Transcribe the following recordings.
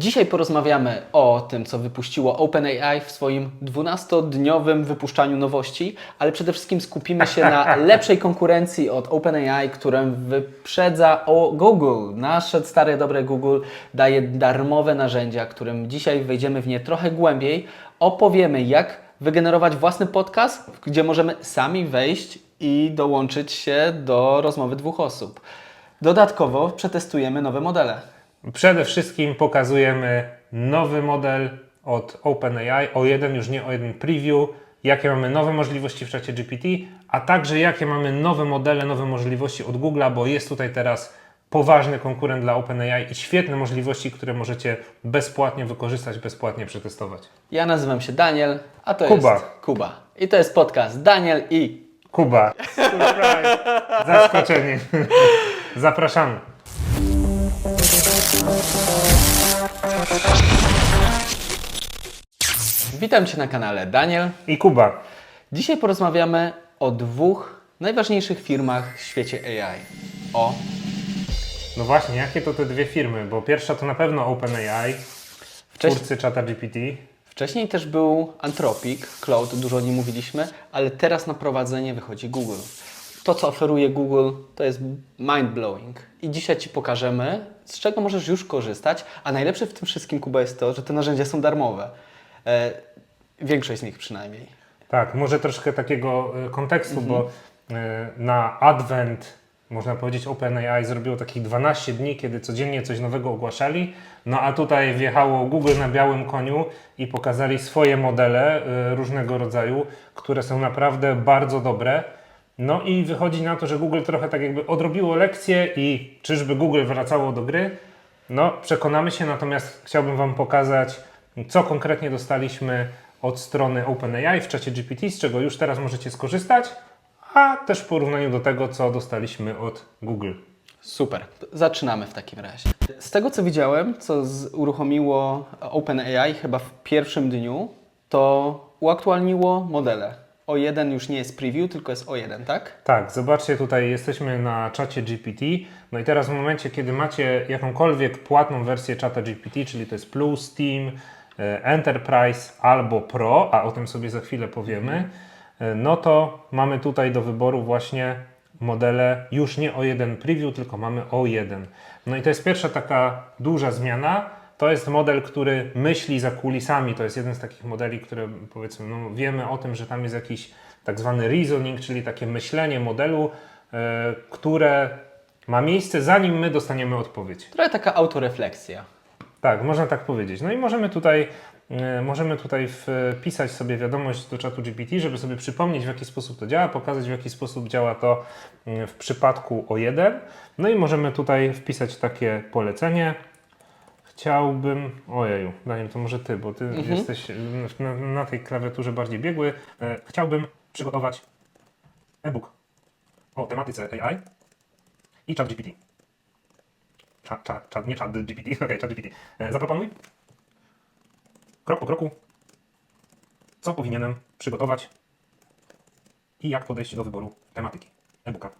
Dzisiaj porozmawiamy o tym, co wypuściło OpenAI w swoim 12-dniowym wypuszczaniu nowości, ale przede wszystkim skupimy się na lepszej konkurencji od OpenAI, którą wyprzedza o Google. Nasze stare, dobre Google daje darmowe narzędzia, którym dzisiaj wejdziemy w nie trochę głębiej. Opowiemy, jak wygenerować własny podcast, gdzie możemy sami wejść i dołączyć się do rozmowy dwóch osób. Dodatkowo przetestujemy nowe modele. Przede wszystkim pokazujemy nowy model od OpenAI, O1, już nie O1 Preview, jakie mamy nowe możliwości w czacie GPT, a także jakie mamy nowe modele, nowe możliwości od Google'a, bo jest tutaj teraz poważny konkurent dla OpenAI i świetne możliwości, które możecie bezpłatnie wykorzystać, bezpłatnie przetestować. Ja nazywam się Daniel, a to Kuba. jest Kuba. I to jest podcast Daniel i Kuba, surprise, zaskoczenie. Zapraszamy. Witam Cię na kanale Daniel. I Kuba. Dzisiaj porozmawiamy o dwóch najważniejszych firmach w świecie AI. O No właśnie, jakie to te dwie firmy? Bo pierwsza to na pewno OpenAI, twórcy czata GPT. Wcześniej też był Anthropic, Cloud, dużo o nim mówiliśmy, ale teraz na prowadzenie wychodzi Google. To, co oferuje Google, to jest mind-blowing. I dzisiaj Ci pokażemy, z czego możesz już korzystać, a najlepsze w tym wszystkim, Kuba, jest to, że te narzędzia są darmowe. E, większość z nich przynajmniej. Tak, może troszkę takiego e, kontekstu, Mhm. bo e, na Advent, można powiedzieć, OpenAI zrobiło takich 12 dni, kiedy codziennie coś nowego ogłaszali. No a tutaj wjechało Google na białym koniu i pokazali swoje modele e, różnego rodzaju, które są naprawdę bardzo dobre. No i wychodzi na to, że Google trochę tak jakby odrobiło lekcję i czyżby Google wracało do gry? No, przekonamy się, natomiast chciałbym Wam pokazać, co konkretnie dostaliśmy od strony OpenAI w czacie GPT, z czego już teraz możecie skorzystać, a też w porównaniu do tego, co dostaliśmy od Google. Super, zaczynamy w takim razie. Z tego co widziałem, co z, uruchomiło OpenAI chyba w pierwszym dniu, to uaktualniło modele. O1 już nie jest preview, tylko jest O1, tak? Tak, zobaczcie, tutaj jesteśmy na czacie GPT. No i teraz w momencie, kiedy macie jakąkolwiek płatną wersję czata GPT, czyli to jest Plus, Team, e, Enterprise albo Pro, a o tym sobie za chwilę powiemy, e, no to mamy tutaj do wyboru właśnie modele już nie O1 Preview, tylko mamy O1. No i to jest pierwsza taka duża zmiana. To jest model, który myśli za kulisami. To jest jeden z takich modeli, które powiedzmy, no, wiemy o tym, że tam jest jakiś tak zwany reasoning, czyli takie myślenie modelu, e, które ma miejsce zanim my dostaniemy odpowiedź. Trochę taka autorefleksja. Tak, można tak powiedzieć. No i możemy tutaj, e, możemy tutaj wpisać sobie wiadomość do czatu GPT, żeby sobie przypomnieć, w jaki sposób to działa, pokazać, w jaki sposób działa to mm, w przypadku O1. No i możemy tutaj wpisać takie polecenie. Chciałbym. Ojeju, Daniel, to może ty, bo ty jesteś mm, na, na tej klawiaturze bardziej biegły. E, chciałbym przygotować e-book o tematyce AI i chat GPT. Chat, chat, chat, nie chat GPT, okej, chat GPT. E, Zaproponuj krok po kroku, co powinienem przygotować i jak podejść do wyboru tematyki e-booka.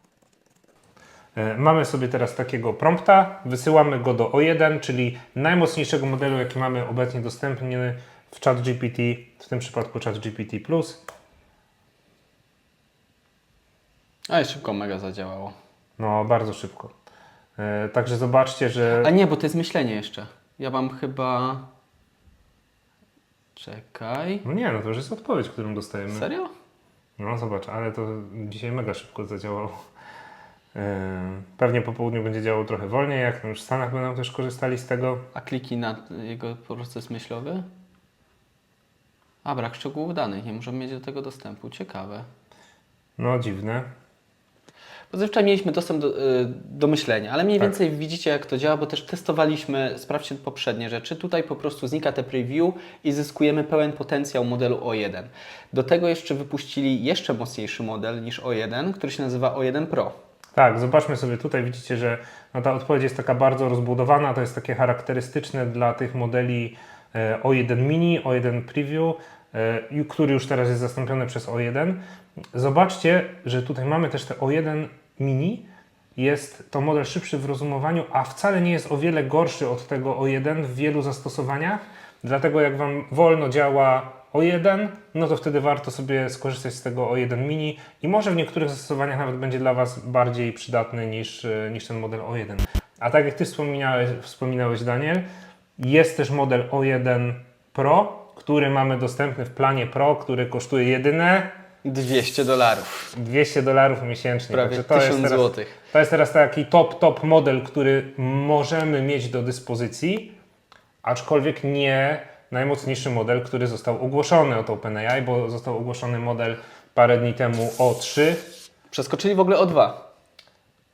E, Mamy sobie teraz takiego prompta, wysyłamy go do O1, czyli najmocniejszego modelu, jaki mamy obecnie dostępny w ChatGPT, w tym przypadku ChatGPT+. Ale szybko mega zadziałało. No, bardzo szybko. E, Także zobaczcie, że... A nie, bo to jest myślenie jeszcze. Ja mam chyba... Czekaj. No nie, no to już jest odpowiedź, którą dostajemy. Serio? No zobacz, ale to dzisiaj mega szybko zadziałało. Yy, Pewnie po południu będzie działało trochę wolniej, jak już w Stanach będą też korzystali z tego. A kliki na jego proces myślowy? A, brak szczegółów danych. Nie możemy mieć do tego dostępu. Ciekawe. No dziwne. Zazwyczaj mieliśmy dostęp do, y, do myślenia, ale mniej Tak. więcej widzicie jak to działa, bo też testowaliśmy, sprawdźcie poprzednie rzeczy. Tutaj po prostu znika te preview i zyskujemy pełen potencjał modelu O1. Do tego jeszcze wypuścili jeszcze mocniejszy model niż O1, który się nazywa O1 Pro. Tak, zobaczmy sobie tutaj, widzicie, że no ta odpowiedź jest taka bardzo rozbudowana, to jest takie charakterystyczne dla tych modeli e, O1 Mini, O1 Preview, e, który już teraz jest zastąpiony przez O1. Zobaczcie, że tutaj mamy też te O1 Mini jest to model szybszy w rozumowaniu, a wcale nie jest o wiele gorszy od tego O1 w wielu zastosowaniach. Dlatego jak Wam wolno działa O1, no to wtedy warto sobie skorzystać z tego O1 mini i może w niektórych zastosowaniach nawet będzie dla Was bardziej przydatny niż, e, niż ten model O1. A tak jak Ty wspominałeś, wspominałeś Daniel, jest też model O1 Pro, który mamy dostępny w planie Pro, który kosztuje jedyne 200 dolarów. 200 dolarów miesięcznie. Prawie Także to jest 1000 teraz, złotych. To jest teraz taki top, top model, który możemy mieć do dyspozycji, aczkolwiek nie najmocniejszy model, który został ogłoszony od OpenAI, bo został ogłoszony model parę dni temu O3. Przeskoczyli w ogóle o dwa.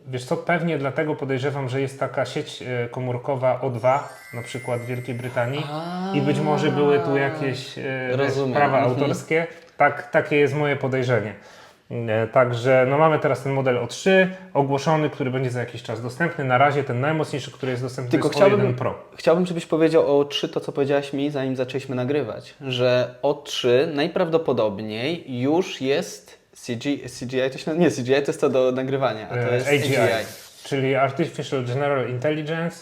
Wiesz co, pewnie dlatego podejrzewam, że jest taka sieć e, komórkowa O2, na przykład w Wielkiej Brytanii i być może były tu jakieś e, Rozumiem. prawa Mhm. autorskie. Tak, takie jest moje podejrzenie. E, Także no mamy teraz ten model O3 ogłoszony, który będzie za jakiś czas dostępny. Na razie ten najmocniejszy, który jest dostępny Tylko to jest chciałbym- O1 Pro. Chciałbym, żebyś powiedział o 3 to, co powiedziałaś mi, zanim zaczęliśmy nagrywać, że o 3 najprawdopodobniej już jest CG, CGI, to się, nie CGI to jest to do nagrywania, a to E, jest AGI, AGI. czyli Artificial General Intelligence,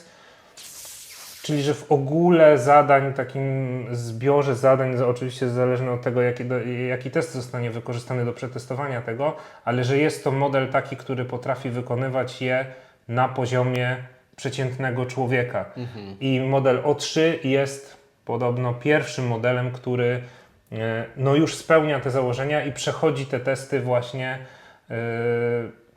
czyli że w ogóle zadań, takim zbiorze zadań, za- oczywiście zależne od tego, jaki, jaki test zostanie wykorzystany do przetestowania tego, ale że jest to model taki, który potrafi wykonywać je na poziomie przeciętnego człowieka. I model O3 jest podobno pierwszym modelem, który e, no już spełnia te założenia i przechodzi te testy właśnie e,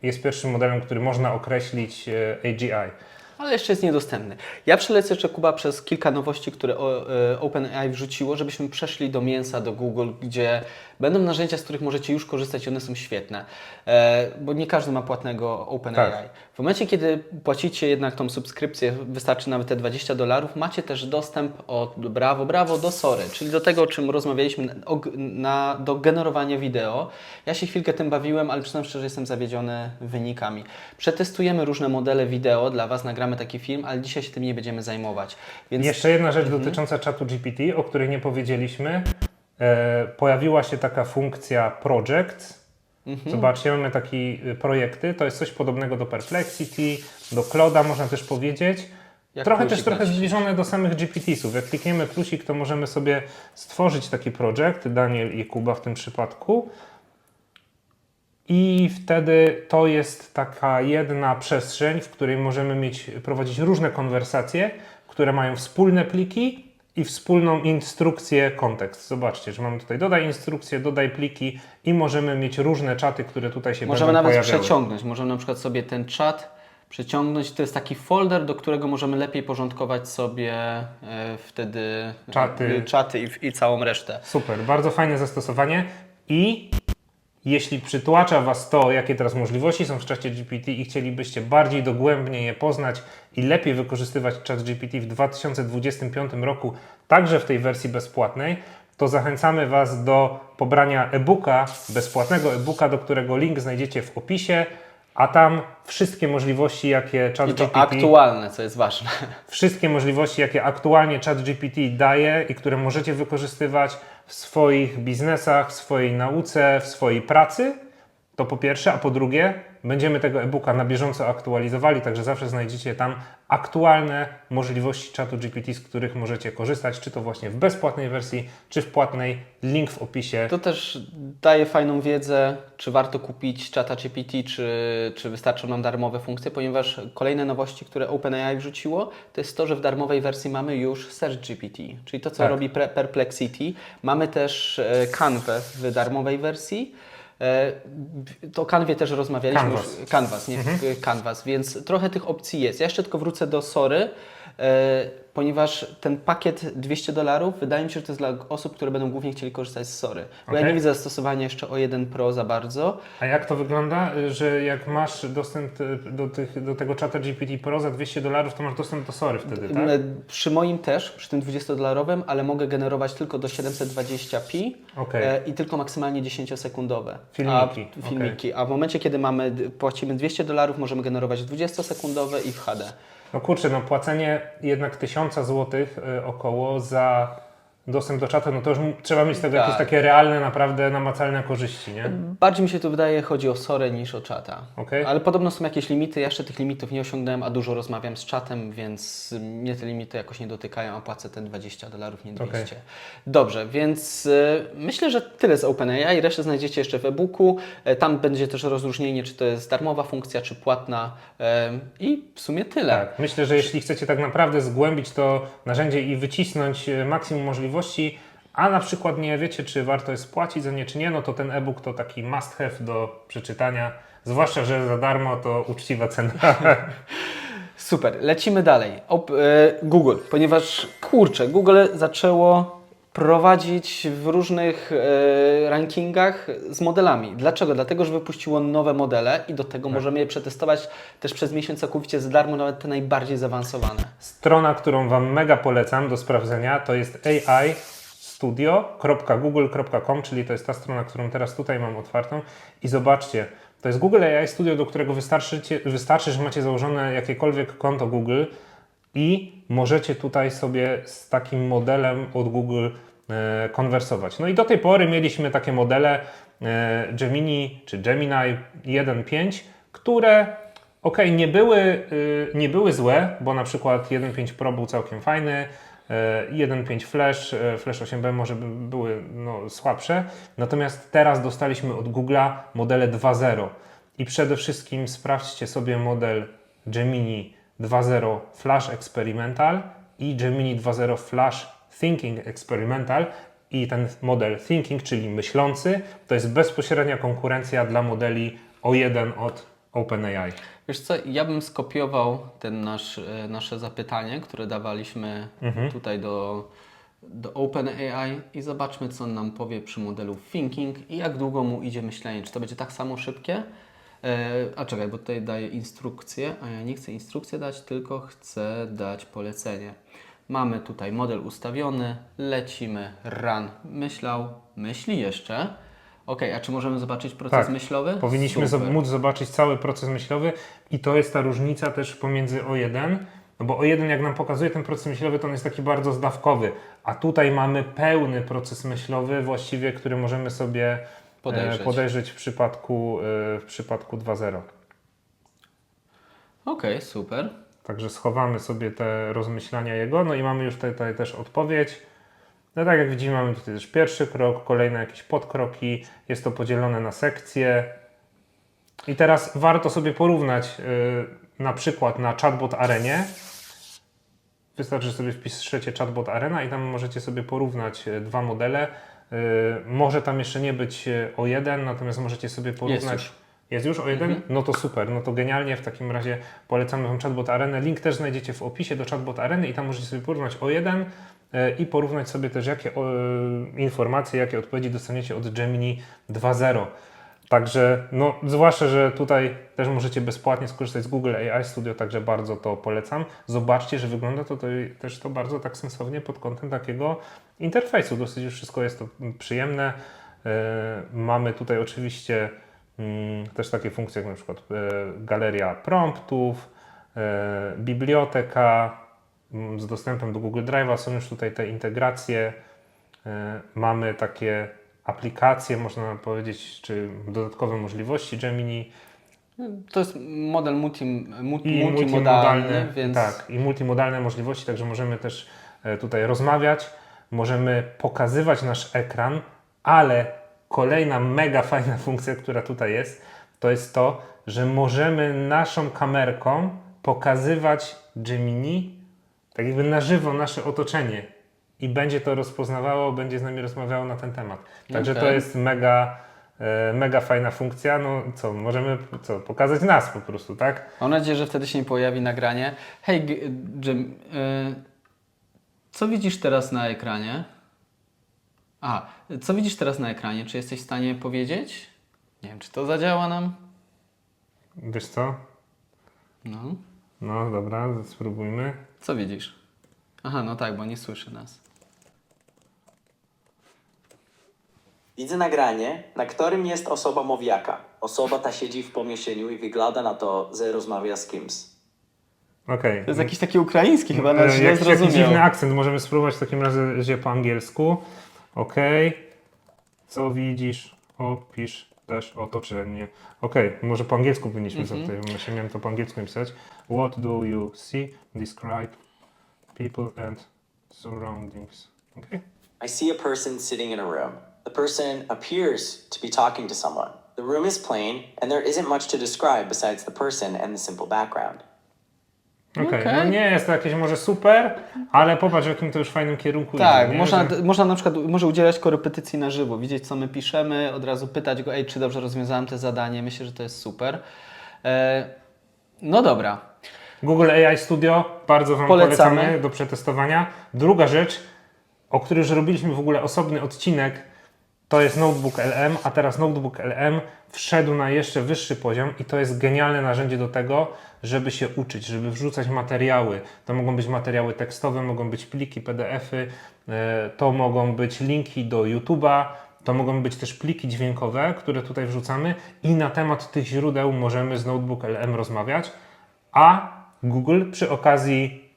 jest pierwszym modelem, który można określić e, AGI. Ale jeszcze jest niedostępny. Ja przelecę jeszcze Kuba przez kilka nowości, które e, OpenAI wrzuciło, żebyśmy przeszli do mięsa, do Google, gdzie będą narzędzia, z których możecie już korzystać i one są świetne. E, bo nie każdy ma płatnego OpenAI. Tak. W momencie, kiedy płacicie jednak tą subskrypcję, wystarczy nawet te 20 dolarów, macie też dostęp od brawo, brawo do Sory, czyli do tego, o czym rozmawialiśmy, o na, do generowania wideo. Ja się chwilkę tym bawiłem, ale przyznam szczerze, jestem zawiedziony wynikami. Przetestujemy różne modele wideo dla Was, nagramy taki film, ale dzisiaj się tym nie będziemy zajmować. Więc Jeszcze jedna rzecz dotycząca czatu GPT, o której nie powiedzieliśmy. E, pojawiła się taka funkcja Project. Zobaczcie, mamy takie y, projekty. To jest coś podobnego do Perplexity, do Cloda, można też powiedzieć. Jak trochę też trochę naciśniesz. zbliżone do samych GPT-sów. Jak klikniemy plusik, to możemy sobie stworzyć taki projekt, Daniel i Kuba w tym przypadku. I wtedy to jest taka jedna przestrzeń, w której możemy mieć, prowadzić różne konwersacje, które mają wspólne pliki i wspólną instrukcję, kontekst. Zobaczcie, że mamy tutaj dodaj instrukcję, dodaj pliki i możemy mieć różne czaty, które tutaj się możemy będą nawet pojawiały. przeciągnąć. Możemy na przykład sobie ten czat przeciągnąć. To jest taki folder, do którego możemy lepiej porządkować sobie e, wtedy e, Czaty. czaty i, i całą resztę. Super, bardzo fajne zastosowanie i jeśli przytłacza Was to, jakie teraz możliwości są w czacie GPT i chcielibyście bardziej dogłębnie je poznać i lepiej wykorzystywać czat GPT w 2025 roku, także w tej wersji bezpłatnej, to zachęcamy Was do pobrania e-booka, bezpłatnego e-booka, do którego link znajdziecie w opisie, a tam wszystkie możliwości, jakie czat I to GPT aktualne, co jest ważne. wszystkie możliwości, jakie aktualnie ChatGPT daje i które możecie wykorzystywać w swoich biznesach, w swojej nauce, w swojej pracy, to po pierwsze, a po drugie, będziemy tego e-booka na bieżąco aktualizowali, także zawsze znajdziecie tam aktualne możliwości czatu GPT, z których możecie korzystać, czy to właśnie w bezpłatnej wersji, czy w płatnej. Link w opisie. To też daje fajną wiedzę, czy warto kupić czata GPT, czy, czy wystarczą nam darmowe funkcje, ponieważ kolejne nowości, które OpenAI wrzuciło, to jest to, że w darmowej wersji mamy już Search GPT, czyli to, co Tak. robi Perplexity. Mamy też e, Canvę w darmowej wersji. E, To o Canwie też rozmawialiśmy. Canvas. Już, Canvas, nie w Canvas, więc trochę tych opcji jest. Ja jeszcze tylko wrócę do Sory, ponieważ ten pakiet 200 dolarów, wydaje mi się, że to jest dla osób, które będą głównie chcieli korzystać z Sory. Bo ja Okej. nie widzę zastosowania jeszcze o 1 Pro za bardzo. A jak to wygląda, że jak masz dostęp do, tych, do tego czata GPT Pro za 200 dolarów, to masz dostęp do Sory wtedy, tak? E, Przy moim też, przy tym 20-dolarowym, ale mogę generować tylko do 720p Okej. e, i tylko maksymalnie 10-sekundowe. Filmiki, A, filmiki. A w momencie, kiedy mamy, płacimy 200 dolarów, możemy generować 20-sekundowe i w HD. No kurczę, no płacenie jednak tysiąca złotych y, około za dostęp do czatu, no to już trzeba mieć z tego jakieś Tak. takie realne, naprawdę namacalne korzyści, nie? Bardziej mi się tu wydaje, chodzi o Sorę niż o czata. Okej. Ale podobno są jakieś limity. Ja jeszcze tych limitów nie osiągnąłem, a dużo rozmawiam z czatem, więc mnie te limity jakoś nie dotykają, a płacę te 20 dolarów, nie 200. Okej. Dobrze, więc y, myślę, że tyle z OpenAI. Resztę znajdziecie jeszcze w e-booku. E, Tam będzie też rozróżnienie, czy to jest darmowa funkcja, czy płatna. E, I w sumie tyle. Tak, myślę, że jeśli chcecie tak naprawdę zgłębić to narzędzie i wycisnąć e, maksimum możliwości, a na przykład nie wiecie, czy warto jest płacić za nie, czy nie, no to ten e-book to taki must have do przeczytania. Zwłaszcza, że za darmo to uczciwa cena. Super, lecimy dalej. Op, e, Google, ponieważ kurczę, Google zaczęło prowadzić w różnych e, rankingach z modelami. Dlaczego? Dlatego, że wypuściło nowe modele i do tego możemy je przetestować też przez miesiąc całkowicie za darmo, nawet te najbardziej zaawansowane. Strona, którą Wam mega polecam do sprawdzenia, to jest aistudio.google.com, czyli to jest ta strona, którą teraz tutaj mam otwartą. I zobaczcie, to jest Google AI Studio, do którego wystarczy, wystarczy że macie założone jakiekolwiek konto Google i możecie tutaj sobie z takim modelem od Google e, konwersować. No i do tej pory mieliśmy takie modele e, Gemini czy Gemini 1.5, które ok, nie były, y, nie były złe, bo na przykład 1.5 Pro był całkiem fajny, e, 1.5 Flash, e, Flash 8B może by były no, słabsze, natomiast teraz dostaliśmy od Google'a modele 2.0 i przede wszystkim sprawdźcie sobie model Gemini 2.0 Flash Experimental i Gemini 2.0 Flash Thinking Experimental i ten model Thinking, czyli myślący, to jest bezpośrednia konkurencja dla modeli O1 od OpenAI. Wiesz co, ja bym skopiował ten nasz, e, nasze zapytanie, które dawaliśmy tutaj do, do OpenAI i zobaczmy, co on nam powie przy modelu Thinking i jak długo mu idzie myślenie. Czy to będzie tak samo szybkie? E, a czekaj, bo tutaj daję instrukcję, a ja nie chcę instrukcję dać, tylko chcę dać polecenie. Mamy tutaj model ustawiony, lecimy, run. Myślał, myśli jeszcze. Ok, a czy możemy zobaczyć proces Tak, myślowy? Powinniśmy Super. móc zobaczyć cały proces myślowy i to jest ta różnica też pomiędzy O1, no bo O1 jak nam pokazuje ten proces myślowy, to on jest taki bardzo zdawkowy, a tutaj mamy pełny proces myślowy właściwie, który możemy sobie Podejrzeć. e, podejrzeć w przypadku, e, w przypadku 2.0. Okej, super. Także schowamy sobie te rozmyślania jego, no i mamy już tutaj, też odpowiedź. No tak jak widzimy, mamy tutaj też pierwszy krok, kolejne jakieś podkroki, jest to podzielone na sekcje. I teraz warto sobie porównać y, na przykład na chatbot arenie. Wystarczy, że sobie wpiszecie chatbot arena i tam możecie sobie porównać dwa modele. Y, może tam jeszcze nie być y, o jeden, natomiast możecie sobie porównać. już. Jest już o jeden? No to super, no to genialnie. W takim razie polecamy Wam Chatbot Arenę. Link też znajdziecie w opisie do Chatbot Areny i tam możecie sobie porównać o jeden e, i porównać sobie też, jakie informacje, jakie odpowiedzi dostaniecie od Gemini 2.0. Także, no, zwłaszcza, że tutaj też możecie bezpłatnie skorzystać z Google AI Studio, także bardzo to polecam. Zobaczcie, że wygląda to, też to bardzo tak sensownie pod kątem takiego interfejsu. Dosyć już wszystko jest to przyjemne. E, mamy tutaj oczywiście mm, też takie funkcje jak na przykład e, galeria promptów, e, biblioteka mm, z dostępem do Google Drive'a. Są już tutaj te integracje. E, mamy takie aplikacje, można powiedzieć, czy dodatkowe możliwości Gemini. To jest model multi, multi, i multimodalny, więc tak, i multimodalne możliwości, także możemy też e, tutaj rozmawiać, możemy pokazywać nasz ekran, ale kolejna mega fajna funkcja, która tutaj jest, to jest to, że możemy naszą kamerką pokazywać Gemini tak jakby na żywo nasze otoczenie i będzie to rozpoznawało, będzie z nami rozmawiało na ten temat. Także to Okej. jest mega, e, mega fajna funkcja. No co, możemy co, pokazać nas po prostu, tak? mam nadzieję, że wtedy się nie pojawi nagranie. Hej, Jim, y, co widzisz teraz na ekranie? A, co widzisz teraz na ekranie? Czy jesteś w stanie powiedzieć? Nie wiem, czy to zadziała nam? Wiesz co? No. No dobra, spróbujmy. Co widzisz? Aha, no tak, bo nie słyszy nas. Widzę nagranie, na którym jest osoba mowiaka. Osoba ta siedzi w pomieszczeniu i wygląda na to, że rozmawia z kimś. Okej. To jest jakiś taki ukraiński chyba, E, na źle jakiś, jakiś zrozumiał. dziwny akcent. Możemy spróbować w takim razie po angielsku. Okej. Co widzisz? Opisz też otoczenie. Okej, może po angielsku powinniśmy Mhm. sobie tutaj, myślę, miałem to po angielsku napisać. What do you see? Describe people and surroundings. Okay? I see a person sitting in a room. The person appears to be talking to someone. The room is plain, and there isn't much to describe besides the person and the simple background. Okej, Okej. no nie jest to jakieś może super, ale popatrz w jakim to już fajnym kierunku Tak, idzie. nie? można, Że- można na przykład może udzielać korepetycji na żywo, widzieć co my piszemy, od razu pytać go, ej, czy dobrze rozwiązałem to zadanie, myślę, że to jest super. E, no dobra, Google AI Studio bardzo Wam Polecamy. polecamy. do przetestowania. Druga rzecz, o której już robiliśmy w ogóle osobny odcinek, to jest Notebook LM, a teraz Notebook LM wszedł na jeszcze wyższy poziom i to jest genialne narzędzie do tego, żeby się uczyć, żeby wrzucać materiały. To mogą być materiały tekstowe, mogą być pliki, PDF-y, e, to mogą być linki do YouTube'a, to mogą być też pliki dźwiękowe, które tutaj wrzucamy i na temat tych źródeł możemy z Notebook LM rozmawiać, a Google przy okazji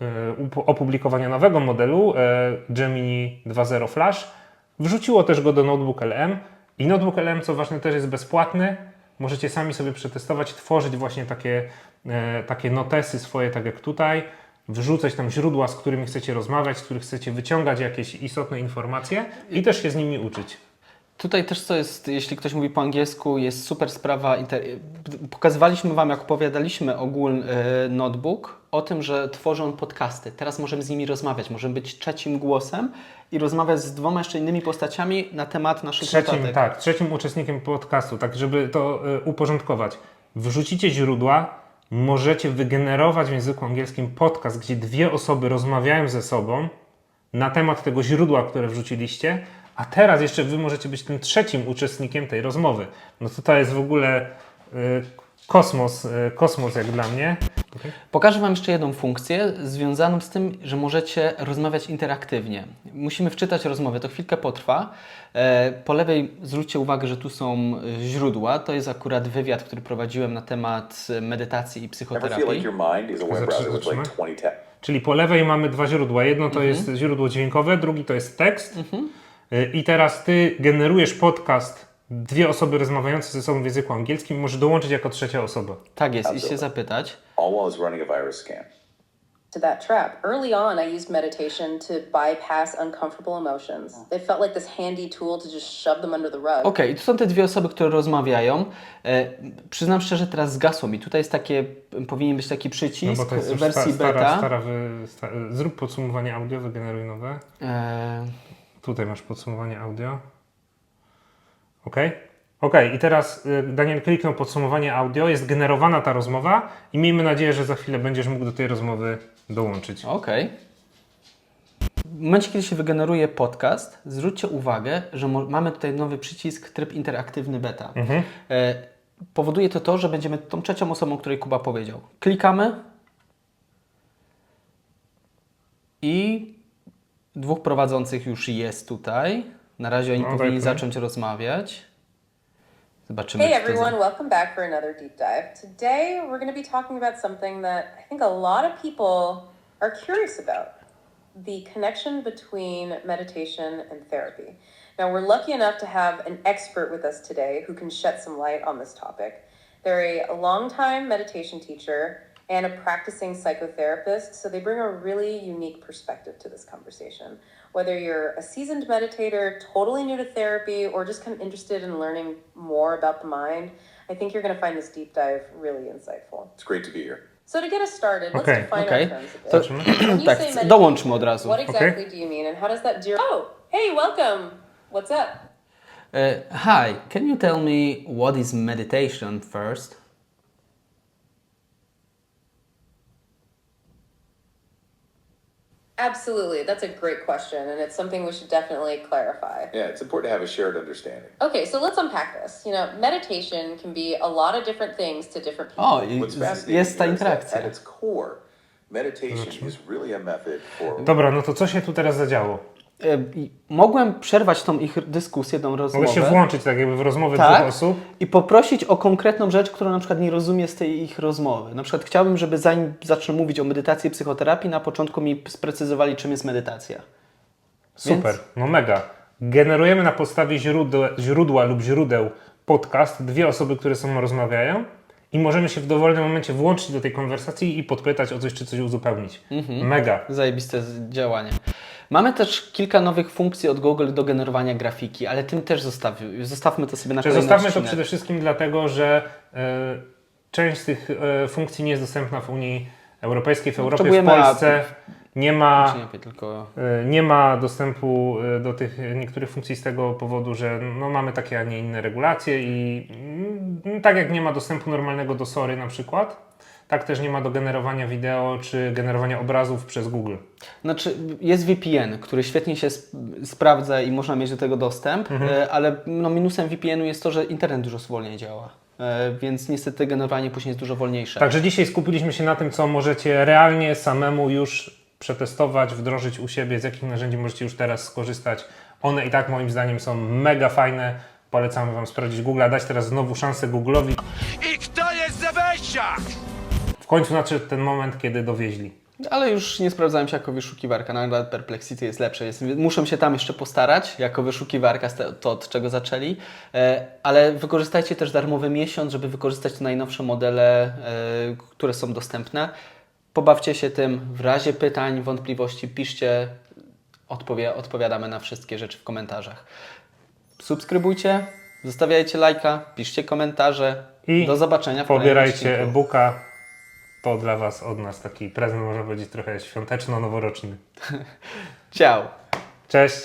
e, opublikowania nowego modelu e, Gemini 2.0 Flash wrzuciło też go do Notebook LM i Notebook LM, co ważne, też jest bezpłatny. Możecie sami sobie przetestować, tworzyć właśnie takie, e, takie notesy swoje, tak jak tutaj, wrzucać tam źródła, z którymi chcecie rozmawiać, z których chcecie wyciągać jakieś istotne informacje i też się z nimi uczyć. Tutaj też co jest, jeśli ktoś mówi po angielsku, jest super sprawa. Pokazywaliśmy Wam, jak opowiadaliśmy ogólny e, notebook, o tym, że tworzy on podcasty. Teraz możemy z nimi rozmawiać, możemy być trzecim głosem i rozmawiać z dwoma jeszcze innymi postaciami na temat naszych Trzecim, notatek. tak, trzecim uczestnikiem podcastu, tak żeby to y, uporządkować. Wrzucicie źródła, możecie wygenerować w języku angielskim podcast, gdzie dwie osoby rozmawiają ze sobą na temat tego źródła, które wrzuciliście, a teraz jeszcze wy możecie być tym trzecim uczestnikiem tej rozmowy. No to to jest w ogóle y, kosmos, y, kosmos jak dla mnie. Pokażę Wam jeszcze jedną funkcję związaną z tym, że możecie rozmawiać interaktywnie. Musimy wczytać rozmowę, to chwilkę potrwa. E, Po lewej zwróćcie uwagę, że tu są e, źródła. To jest akurat wywiad, który prowadziłem na temat e, medytacji i psychoterapii. like your mind is a web browser with like 20 tabs? Czyli po lewej mamy dwa źródła. Jedno to jest źródło dźwiękowe, drugi to jest tekst. Y, I teraz ty generujesz podcast, dwie osoby rozmawiające ze sobą w języku angielskim, możesz dołączyć jako trzecia osoba. Tak jest, i się zapytać. All while it's running a virus scan. to that trap. Early on, I used meditation to bypass uncomfortable emotions. It felt like this handy tool to just shove them under the rug. Ok, i tu są te dwie osoby, które rozmawiają. E, przyznam szczerze, teraz zgasło mi. Tutaj jest takie, powinien być taki No przycisk bo to jest w już wersji sta, stara, beta. stara wy, sta, zrób podsumowanie audio, wygeneruj nowe. E, Tutaj masz podsumowanie audio. Ok? Ok, i teraz y, Daniel kliknął podsumowanie audio, jest generowana ta rozmowa i miejmy nadzieję, że za chwilę będziesz mógł do tej rozmowy dołączyć. Okej. W momencie, kiedy się wygeneruje podcast, zwróćcie uwagę, że mamy tutaj nowy przycisk tryb interaktywny beta. E, powoduje to to, że będziemy tą trzecią osobą, o której Kuba powiedział. Klikamy i dwóch prowadzących już jest tutaj. Na razie oni No, powinni tak, zacząć rozmawiać. Zobaczymy, Hey czy to everyone, za- welcome back for another deep dive. Today we're going to be talking about something that I think a lot of people are curious about the connection between meditation and therapy. Now, we're lucky enough to have an expert with us today who can shed some light on this topic. They're a long-time meditation teacher and a practicing psychotherapist, so they bring a really unique perspective to this conversation. Whether you're a seasoned meditator, totally new to therapy, or just kind of interested in learning more about the mind, I think you're going to find this deep dive really insightful. It's great to be here. So to get us started, let's Okay. define Okay. our terms a bit. To, When you tak, say meditation, dołączmy od razu. What exactly do you mean, and how does that dear? Oh, hey, welcome. What's up? Uh, hi, can you tell me what is meditation first? Absolutely, that's a great question, and it's something we should definitely clarify. Yeah, it's important to have a shared understanding. Okay, so let's unpack this. You know, meditation can be a lot of different things to different people. Oh, o, i What's z- fascinating jest ta here is that interakcja. at its core, meditation is really a method for Dobra, no to co się tu teraz zadziało? E, Mogłem przerwać tą ich dyskusję, tą rozmowę. Mogę się włączyć tak jakby w rozmowę Tak. dwóch osób. I poprosić o konkretną rzecz, którą na przykład nie rozumie z tej ich rozmowy. Na przykład chciałbym, żeby zanim zacznę mówić o medytacji i psychoterapii, na początku mi sprecyzowali, czym jest medytacja. Super, no mega. Generujemy na podstawie źródła, źródła lub źródeł podcast, dwie osoby, które ze sobą rozmawiają i możemy się w dowolnym momencie włączyć do tej konwersacji i podpytać o coś, czy coś uzupełnić. Mhm. Mega. Zajebiste działanie. Mamy też kilka nowych funkcji od Google do generowania grafiki, ale tym też zostaw, zostawmy to sobie na kolejny zostawmy to odcinek. przede wszystkim dlatego, że e, część z tych e, funkcji nie jest dostępna w Unii Europejskiej, w Europie, w potrzebujemy Polsce. Nie ma, Czy nie, tylko... e, nie ma dostępu do tych niektórych funkcji z tego powodu, że no, mamy takie, a nie inne regulacje i mm, tak jak nie ma dostępu normalnego do Sory na przykład, tak też nie ma do generowania wideo czy generowania obrazów przez Google. Znaczy, jest VPN, który świetnie się sp- sprawdza i można mieć do tego dostęp, Mhm. e, ale no, minusem VPN-u jest to, że internet dużo wolniej działa. E, Więc niestety generowanie później jest dużo wolniejsze. Także dzisiaj skupiliśmy się na tym, co możecie realnie samemu już przetestować, wdrożyć u siebie, z jakich narzędzi możecie już teraz skorzystać. One i tak moim zdaniem są mega fajne. Polecamy Wam sprawdzić Google, dać teraz znowu szansę Google'owi. I kto jest Zebesia? W końcu nadszedł ten moment, kiedy dowieźli. Ale już nie sprawdzałem się jako wyszukiwarka, nawet Perplexity jest lepsze. Jest, muszą się tam jeszcze postarać jako wyszukiwarka, to od czego zaczęli. E, ale wykorzystajcie też darmowy miesiąc, żeby wykorzystać te najnowsze modele, e, które są dostępne. Pobawcie się tym. W razie pytań, wątpliwości piszcie. Odpowie, odpowiadamy na wszystkie rzeczy w komentarzach. Subskrybujcie, zostawiajcie lajka, piszcie komentarze. I Do zobaczenia w kolejnym Pobierajcie e-booka to dla Was od nas taki prezent może być trochę świąteczno-noworoczny. Ciao. Cześć.